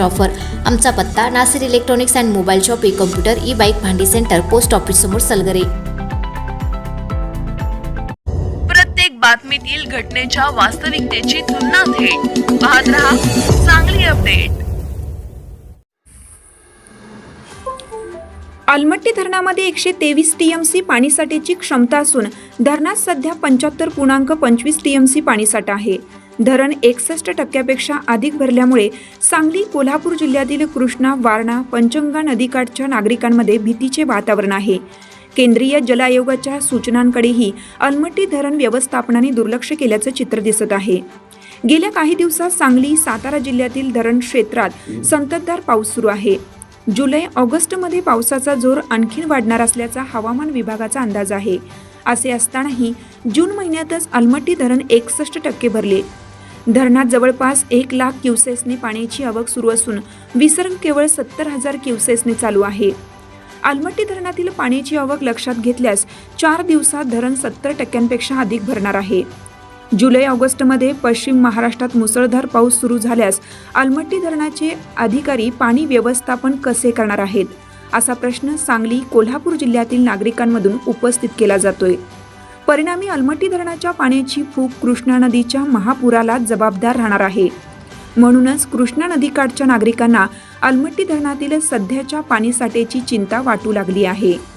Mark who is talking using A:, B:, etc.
A: Offer आमचा पत्ता Nasir electronics and mobile shop e computer e bike भांडी centre post office समोर सलगरे.
B: प्रत्येक बातमीतील घटनेच्या वास्तविकतेची तुलना थेट. पाहत रहा चांगली अपडेट
C: अलमट्टी धरणामध्ये एकशे तेवीस टी एम सी पाणीसाठ्याची क्षमता असून धरणात सध्या पंच्याहत्तर पूर्णांक पंचवीस टी एम सी पाणीसाठा आहे. धरण एकसष्ट टक्क्यापेक्षा अधिक भरल्यामुळे सांगली कोल्हापूर जिल्ह्यातील कृष्णा वारणा पंचंगा नदीकाठच्या नागरिकांमध्ये भीतीचे वातावरण आहे. केंद्रीय जल आयोगाच्या सूचनांकडेही अलमट्टी धरण व्यवस्थापनाने दुर्लक्ष केल्याचं चित्र दिसत आहे. गेल्या काही दिवसात सांगली सातारा जिल्ह्यातील धरण क्षेत्रात संततधार पाऊस सुरू आहे. जुलै ऑगस्टमध्ये पावसाचा जोर आणखीन वाढणार असल्याचा हवामान विभागाचा अंदाज आहे. असे असतानाही जून महिन्यातच अलमट्टी धरण एकसष्ट टक्के भरले. धरणात जवळपास एक लाख क्युसेसने पाण्याची आवक सुरू असून विसर्ग केवळ सत्तर हजार क्युसेसने चालू आहे. आलमट्टी धरणातील पाण्याची आवक लक्षात घेतल्यास चार दिवसात धरण सत्तर टक्क्यांपेक्षा अधिक भरणार आहे. जुलै ऑगस्टमध्ये पश्चिम महाराष्ट्रात मुसळधार पाऊस सुरू झाल्यास आलमट्टी धरणाचे अधिकारी पाणी व्यवस्थापन कसे करणार आहेत? असा प्रश्न सांगली कोल्हापूर जिल्ह्यातील नागरिकांमधून उपस्थित केला जातोय. परिणामी अलमट्टी धरणाच्या पाण्याची फूक कृष्णा नदीच्या महापुराला जबाबदार राहणार आहे. म्हणूनच कृष्णा नदीकाठच्या नागरिकांना अलमट्टी धरणातील सध्याच्या पाणीसाठ्याची चिंता वाटू लागली आहे.